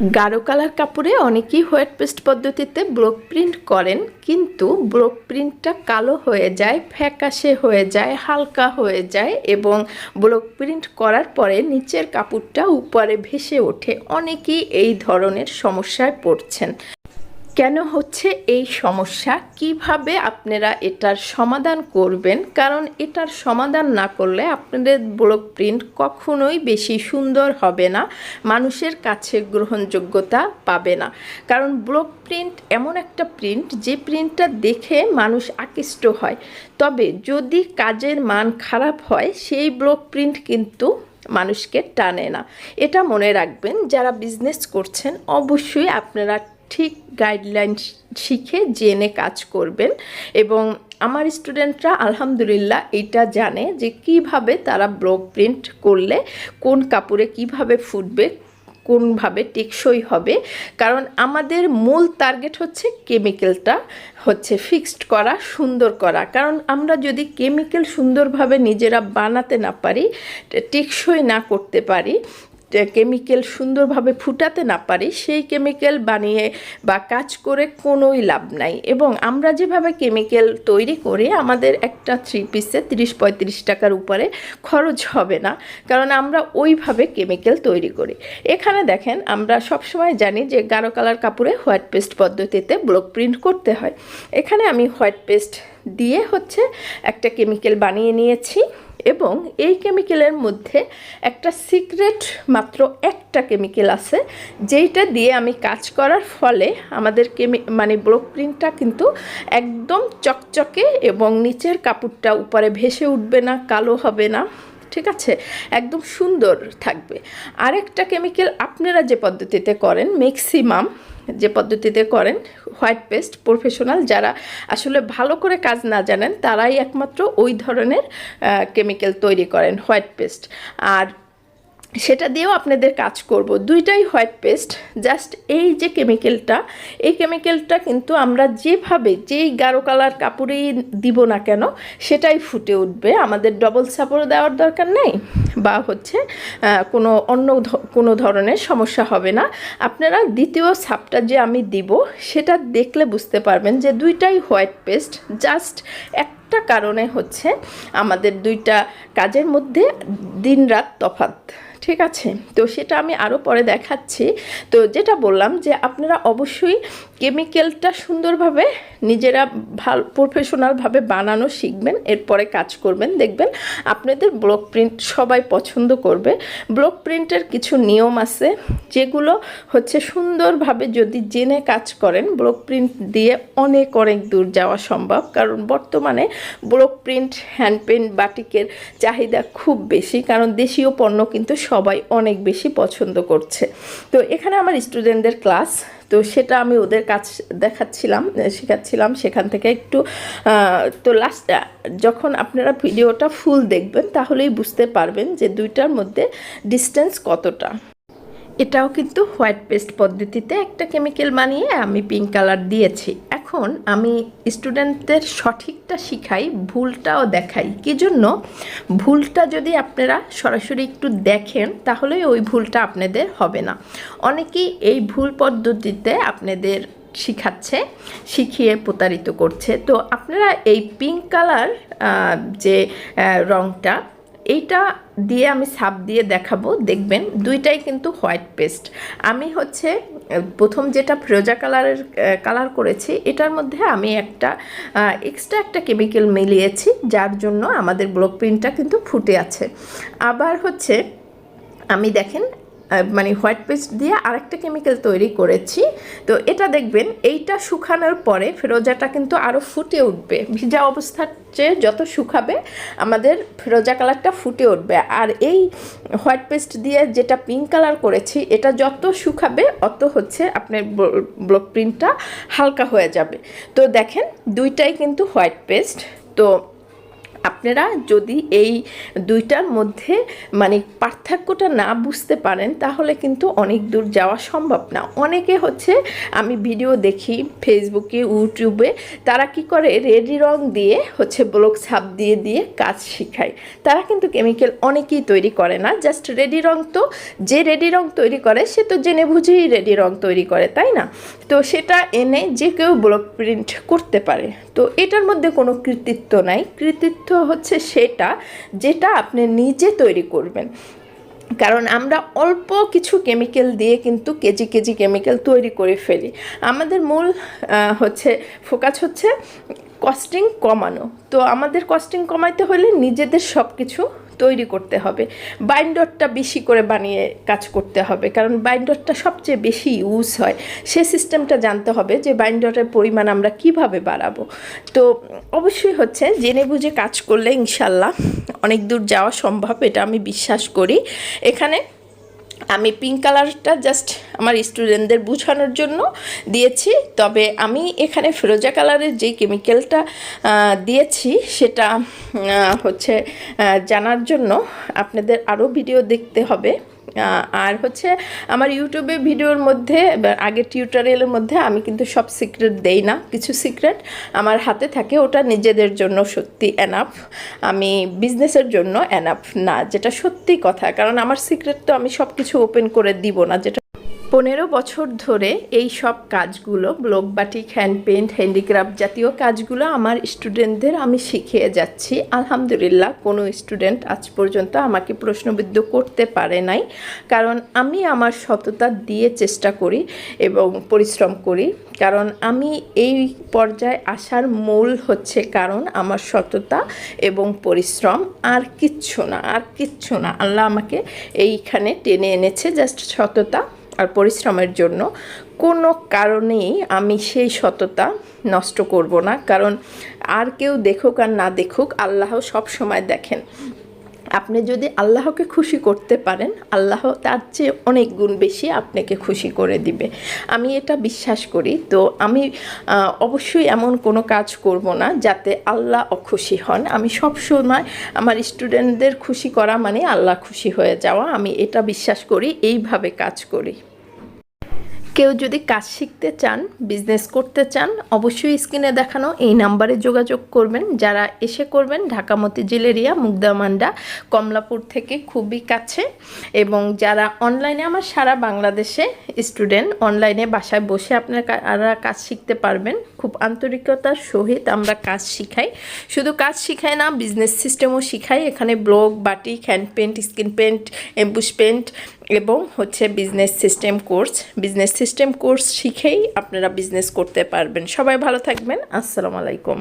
গাঢ় কালার কাপড়ে অনেকেই হোয়াইট পেস্ট পদ্ধতিতে ব্লক প্রিন্ট করেন, কিন্তু ব্লক প্রিন্টটা কালো হয়ে যায়, ফ্যাকাশে হয়ে যায়, হালকা হয়ে যায় এবং ব্লক প্রিন্ট করার পরে নিচের কাপড়টা উপরে ভেসে ওঠে। অনেকেই এই ধরনের সমস্যায় পড়ছেন। কেন হচ্ছে এই সমস্যা? কীভাবে আপনারা এটার সমাধান করবেন? কারণ এটার সমাধান না করলে আপনাদের ব্লক প্রিন্ট কখনোই বেশি সুন্দর হবে না, মানুষের কাছে গ্রহণযোগ্যতা পাবে না। কারণ ব্লক প্রিন্ট এমন একটা প্রিন্ট, যে প্রিন্টটা দেখে মানুষ আকৃষ্ট হয়। তবে যদি কাজের মান খারাপ হয়, সেই ব্লক প্রিন্ট কিন্তু মানুষকে টানে না। এটা মনে রাখবেন, যারা বিজনেস করছেন, অবশ্যই আপনারা ঠিক গাইডলাইন শিখে জেনে কাজ করবেন। এবং আমার স্টুডেন্টরা আলহামদুলিল্লাহ এটা জানে যে কীভাবে তারা ব্লক প্রিন্ট করলে, কোন কাপড়ে কীভাবে ফুটবে, কোনভাবে টেকসই হবে। কারণ আমাদের মূল টার্গেট হচ্ছে কেমিক্যালটা হচ্ছে ফিক্সড করা, সুন্দর করা। কারণ আমরা যদি কেমিক্যাল সুন্দরভাবে নিজেরা বানাতে না পারি, টেকসই না করতে পারি কেমিক্যাল সুন্দরভাবে ফুটাতে না পারি, সেই কেমিক্যাল বানিয়ে বা কাজ করে কোনোই লাভ নাই। এবং আমরা যেভাবে কেমিক্যাল তৈরি করি, আমাদের একটা থ্রি পিসে তিরিশ পঁয়ত্রিশ টাকার উপরে খরচ হবে না। কারণ আমরা ওইভাবে কেমিক্যাল তৈরি করি। এখানে দেখেন, আমরা সবসময় জানি যে গাঢ় কালার কাপড়ে হোয়াইট পেস্ট পদ্ধতিতে ব্লক প্রিন্ট করতে হয়। এখানে আমি হোয়াইট পেস্ট দিয়ে হচ্ছে একটা কেমিক্যাল বানিয়ে নিয়েছি। এবং এই কেমিক্যালের মধ্যে একটা সিক্রেট মাত্র একটা কেমিক্যাল আছে, যেইটা দিয়ে আমি কাজ করার ফলে আমাদের কেমি মানে ব্লক প্রিন্টটা কিন্তু একদম চকচকে এবং নিচের কাপড়টা উপরে ভেসে উঠবে না, কালো হবে না। ঠিক আছে? একদম সুন্দর থাকবে। আরেকটা কেমিক্যাল আপনারা যে পদ্ধতিতে করেন ম্যাক্সিমাম যে পদ্ধতিতে করেন হোয়াইট পেস্ট প্রফেশনাল যারা আসলে ভালো করে কাজ না জানেন, তারাই একমাত্র ওই ধরনের কেমিক্যাল তৈরি করেন হোয়াইট পেস্ট আর সেটা দিয়েও আপনাদের কাজ করব। দুইটাই হোয়াইট পেস্ট জাস্ট এই যে কেমিক্যালটা এই কেমিক্যালটা কিন্তু আমরা যেভাবে, যেই গাঢ় কালার কাপড়েই দিব না কেন, সেটাই ফুটে উঠবে। আমাদের ডবল সাপোর্ট দেওয়ার দরকার নেই বা হচ্ছে কোনো অন্য কোনো ধরনের সমস্যা হবে না। আপনারা দ্বিতীয় সাপটা যে আমি দিব, সেটা দেখলে বুঝতে পারবেন যে দুইটাই হোয়াইট পেস্ট জাস্ট এক একটা কারণে হচ্ছে আমাদের দুইটা কাজের মধ্যে দিন রাত তফাত ঠিক আছে? তো সেটা আমি আরও পরে দেখাচ্ছি। তো যেটা বললাম যে আপনারা অবশ্যই কেমিক্যালটা সুন্দরভাবে নিজেরা ভালো প্রফেশনালভাবে বানানো শিখবেন, এরপরে কাজ করবেন। দেখবেন আপনাদের ব্লক প্রিন্ট সবাই পছন্দ করবে। ব্লক প্রিন্টের কিছু নিয়ম আছে, যেগুলো হচ্ছে সুন্দরভাবে যদি জেনে কাজ করেন ব্লক প্রিন্ট দিয়ে অনেক অনেক দূর যাওয়া সম্ভব। কারণ বর্তমানে ব্লক প্রিন্ট হ্যান্ড পেন্ট বাটিকের চাহিদা খুব বেশি। কারণ দেশীয় পণ্য কিন্তু সবাই অনেক বেশি পছন্দ করছে। তো এখানে আমার স্টুডেন্টদের ক্লাস তো সেটা আমি ওদের কাজ দেখাচ্ছিলাম, শেখাচ্ছিলাম। সেখান থেকে একটু তো লাস্ট যখন আপনারা ভিডিওটা ফুল দেখবেন, তাহলেই বুঝতে পারবেন যে দুইটার মধ্যে ডিস্টেন্স কতটা। এটাও কিন্তু হোয়াইট পেস্ট পদ্ধতিতে একটা কেমিক্যাল বানিয়ে আমি পিঙ্ক কালার দিয়েছি। এখন আমি স্টুডেন্টদের সঠিকটা শিখাই, ভুলটাও দেখাই। কি জন্য ভুলটা যদি আপনারা সরাসরি একটু দেখেন, তাহলে ওই ভুলটা আপনাদের হবে না। অনেকেই এই ভুল পদ্ধতিতে আপনাদের শিখাচ্ছে, শিখিয়ে প্রতারিত করছে। তো আপনারা এই পিঙ্ক কালার যে রংটা, এইটা দিয়ে আমি সাপ দিয়ে দেখাবো, দেখবেন, দুইটাই কিন্তু হোয়াইট পেস্ট আমি হচ্ছে প্রথম যেটা ফিরোজা কালারের কালার করেছি, এটার মধ্যে আমি একটা এক্সট্রা একটা কেমিক্যাল মিলিয়েছি, যার জন্য আমাদের ব্লক প্রিন্টটা কিন্তু ফুটে আছে। আবার হচ্ছে, আমি দেখেন মানে হোয়াইট পেস্ট দিয়ে আরেকটা কেমিক্যাল তৈরি করেছি। তো এটা দেখবেন, এইটা শুকানোর পরে ফেরোজাটা কিন্তু আরও ফুটে উঠবে। ভিজা অবস্থার চেয়ে যত শুকাবে, আমাদের ফেরোজা কালারটা ফুটে উঠবে। আর এই হোয়াইট পেস্ট দিয়ে যেটা পিঙ্ক কালার করেছি, এটা যত শুকাবে, অত হচ্ছে আপনার ব্লক প্রিন্টটা হালকা হয়ে যাবে। তো দেখেন, দুইটাই কিন্তু হোয়াইট পেস্ট তো আপনারা যদি এই দুইটার মধ্যে মানে পার্থক্যটা না বুঝতে পারেন, তাহলে কিন্তু অনেক দূর যাওয়া সম্ভব না। অনেকে হচ্ছে, আমি ভিডিও দেখি ফেসবুকে ইউটিউবে তারা কি করে রেডি রং দিয়ে হচ্ছে ব্লক ছাপ দিয়ে দিয়ে কাজ শিখায়। তারা কিন্তু কেমিক্যাল অনেকেই তৈরি করে না জাস্ট রেডি রং তো, যে রেডি রং তৈরি করে, সে তো জেনে বুঝেই রেডি রং তৈরি করে, তাই না? তো সেটা এনে যে কেউ ব্লক প্রিন্ট করতে পারে। তো এটার মধ্যে কোনো কৃতিত্ব নাই। কৃতিত্ব হচ্ছে সেটা যেটা আপনি নিজে তৈরি করবেন। কারণ আমরা অল্প কিছু কেমিক্যাল দিয়ে কিন্তু কেজি কেজি কেমিক্যাল তৈরি করে ফেলি। আমাদের মূল হচ্ছে ফোকাস হচ্ছে কস্টিং কমানো। তো আমাদের কস্টিং কমাইতে হলে নিজেদের সব কিছু তৈরি করতে হবে। বাইন্ডরটা বেশি করে বানিয়ে কাজ করতে হবে, কারণ বাইন্ডরটা সবচেয়ে বেশি ইউজ হয়। সে সিস্টেমটা জানতে হবে যে বাইন্ডরের পরিমাণ আমরা কীভাবে বাড়াবো। তো অবশ্যই হচ্ছে জেনে বুঝে কাজ করলে ইনশাল্লাহ অনেক দূর যাওয়া সম্ভব, এটা আমি বিশ্বাস করি। এখানে আমি পিঙ্ক কালারটা জাস্ট আমার স্টুডেন্টদের বুঝানোর জন্য দিয়েছি। তবে আমি এখানে ফিরোজা কালারের যে কেমিক্যালটা দিয়েছি, সেটা হচ্ছে জানার জন্য আপনাদের আরও ভিডিও দেখতে হবে। আর হচ্ছে আমার ইউটিউবে ভিডিওর মধ্যে আগে টিউটোরিয়ালের মধ্যে আমি কিন্তু সব সিক্রেট দেই না, কিছু সিক্রেট। আমার হাতে থাকে ওটা নিজেদের জন্য সত্যি এনাফ আমি বিজনেসের জন্য এনাফ না, যেটা সত্যি কথা। কারণ আমার সিক্রেট তো আমি সব কিছু ওপেন করে দিব না, যেটা পনেরো বছর ধরে এই সব কাজগুলো, block batik hand paint handicraft জাতীয় কাজগুলো আমার স্টুডেন্টদের আমি শিখিয়ে যাচ্ছি। আলহামদুলিল্লাহ, কোনো স্টুডেন্ট আজ পর্যন্ত আমাকে প্রশ্নবিদ্ধ করতে পারে নাই। কারণ আমি আমার সততা দিয়ে চেষ্টা করি এবং পরিশ্রম করি। কারণ আমি এই পর্যায়ে আসার মূল হচ্ছে কারণ আমার সততা এবং পরিশ্রম। আর কিচ্ছু না, আর কিচ্ছু না। আল্লাহ আমাকে এইখানে টেনে এনেছে, জাস্ট সততা। আর পরিশ্রমের জন্য, কোনো কারণেই আমি সেই সততা নষ্ট করব না। কারণ আর কেউ দেখুক আর না দেখুক, আল্লাহ সব সময় দেখেন। আপনি যদি আল্লাহকে খুশি করতে পারেন, আল্লাহ তার চেয়ে অনেক গুণ বেশি আপনাকে খুশি করে দিবে। আমি এটা বিশ্বাস করি। তো আমি অবশ্যই এমন কোনো কাজ করব না যাতে আল্লাহ অখুশি হন। আমি সব সময় আমার স্টুডেন্টদের খুশি করা মানে আল্লাহ খুশি হয়ে যাওয়া। আমি এটা বিশ্বাস করি, এইভাবে কাজ করি। কেউ যদি কাজ শিখতে চান বিজনেস করতে চান, অবশ্যই স্ক্রিনে দেখানো এই নাম্বারে যোগাযোগ করবেন। যারা এসে করবেন, ঢাকা মতিঝিল এরিয়া মুগদামান্ডা কমলাপুর থেকে খুবই কাছে। এবং যারা অনলাইনে আমার সারা বাংলাদেশে স্টুডেন্ট অনলাইনে বাসায় বসে আপনারা কাজ শিখতে পারবেন খুব আন্তরিকতার সহিত আমরা কাজ শিখাই। শুধু কাজ শিখাই না বিজনেস সিস্টেমও শিখাই। এখানে block batik hand paint screen paint emboss paint এবং হচ্ছে business system course business system course শিখেই আপনারা বিজনেস করতে পারবেন। সবাই ভালো থাকবেন। আসসালামু আলাইকুম।